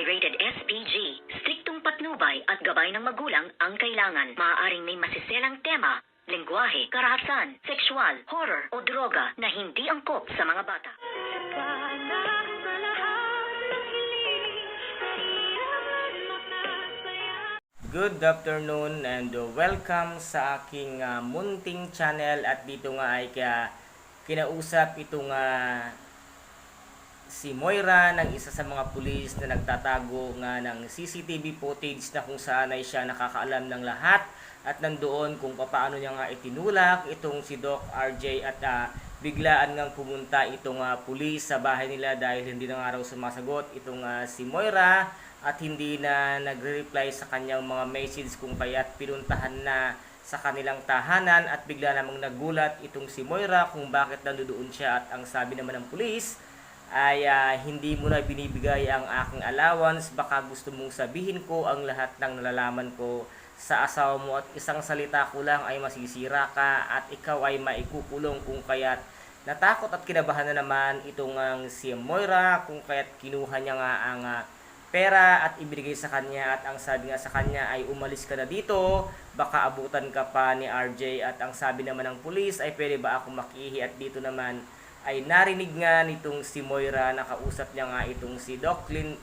ay rated SPG. Striktong patnubay at gabay ng magulang ang kailangan. Maaaring may masiselang tema, lengguwahe, karahasan, sexual, horror o droga na hindi angkop sa mga bata. Good afternoon and welcome sa aking uh, munting channel at dito nga ay kaya kinausap itong uh, si Moira ng isa sa mga pulis na nagtatago nga ng CCTV footage na kung saan ay siya nakakaalam ng lahat. At nandoon kung paano niya nga itinulak itong si Doc RJ at uh, biglaan ngang pumunta itong uh, pulis sa bahay nila dahil hindi na nga raw sumasagot itong uh, si Moira at hindi na nagre-reply sa kanyang mga message kung kaya't pinuntahan na sa kanilang tahanan at bigla namang nagulat itong si Moira kung bakit nandoon siya. At ang sabi naman ng pulis ay ah, hindi mo na binibigay ang aking allowance. Baka gusto mong sabihin ko ang lahat ng nalalaman ko sa asawa mo at isang salita ko lang ay masisira ka at ikaw ay maikukulong kung kaya't natakot at kinabahan na naman itong ang si Moira kung kaya't kinuha niya nga ang ah, pera at ibigay sa kanya at ang sabi nga sa kanya ay umalis ka na dito. Baka abutan ka pa ni RJ at ang sabi naman ng pulis ay pwede ba ako makihi? At dito naman ay narinig nga nitong si Moira nakausap niya nga itong si Doc Lin,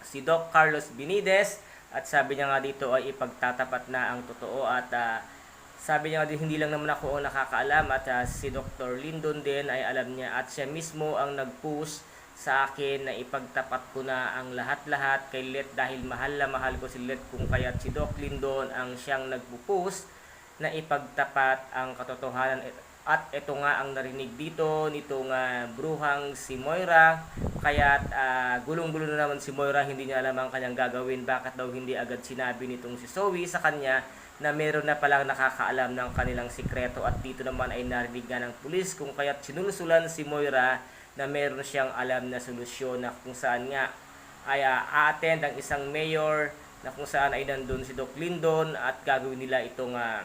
si Doc Carlos Benides at sabi niya nga dito ay ipagtatapat na ang totoo at ah, sabi niya nga din hindi lang naman ako ang nakakaalam at ah, si Dr. Lindon din ay alam niya at siya mismo ang nag-push sa akin na ipagtapat ko na ang lahat-lahat kay Let dahil mahal na mahal ko si Let kung kaya't si Doc Lindon ang siyang nagpupus na ipagtapat ang katotohanan at ito nga ang narinig dito nitong ah, bruhang si Moira. Kaya't ah, gulong-gulo na naman si Moira. Hindi niya alam ang kanyang gagawin. Bakit daw hindi agad sinabi nitong si Zoe sa kanya na meron na palang nakakaalam ng kanilang sikreto. At dito naman ay narinig nga ng pulis kung kaya't sinulusulan si Moira na meron siyang alam na solusyon na kung saan nga ay a-attend ang isang mayor na kung saan ay nandun si Doc Lindon at gagawin nila itong ah,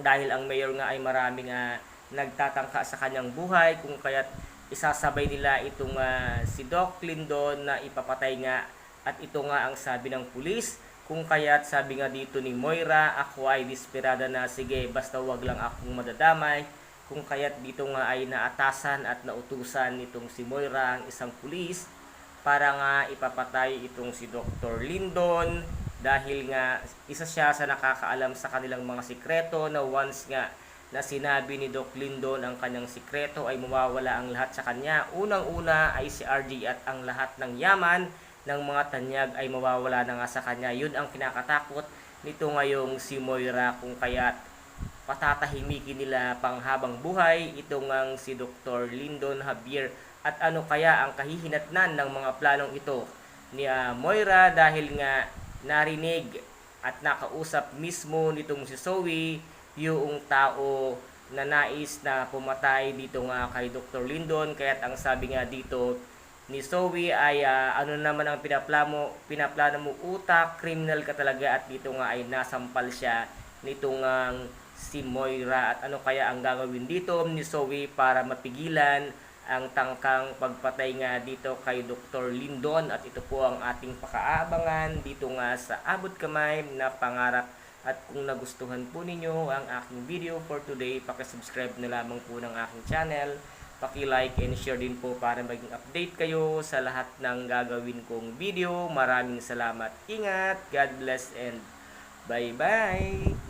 dahil ang mayor nga ay maraming ah, nagtatangka sa kanyang buhay kung kaya't isasabay nila itong ah, si Doc Lindon na ipapatay nga at ito nga ang sabi ng pulis kung kaya't sabi nga dito ni Moira ako ay desperada na sige basta wag lang akong madadamay kung kaya't dito nga ay naatasan at nautusan nitong si Moira ang isang pulis para nga ipapatay itong si Dr. Lindon dahil nga isa siya sa nakakaalam sa kanilang mga sikreto na once nga na sinabi ni Doc Lindon ang kanyang sikreto ay mawawala ang lahat sa kanya. Unang-una ay si RJ at ang lahat ng yaman ng mga tanyag ay mawawala na nga sa kanya. Yun ang kinakatakot nito ngayong si Moira kung kaya't patatahimikin nila panghabang buhay itong ang si Dr. Lindon Javier at ano kaya ang kahihinatnan ng mga planong ito ni ah, Moira dahil nga narinig at nakausap mismo nitong si Zoe yung tao na nais na pumatay dito nga kay Dr. Lindon kaya't ang sabi nga dito ni Zoe ay ah, ano naman ang pinaplano, pinaplano mo utak, criminal ka talaga at dito nga ay nasampal siya nitong si Moira at ano kaya ang gagawin dito ni Zoe para mapigilan ang tangkang pagpatay nga dito kay Dr. Lindon at ito po ang ating pakaabangan dito nga sa Abot Kamay na pangarap at kung nagustuhan po ninyo ang aking video for today, pakisubscribe na lamang po ng aking channel paki-like and share din po para maging update kayo sa lahat ng gagawin kong video. Maraming salamat. Ingat, God bless and bye-bye!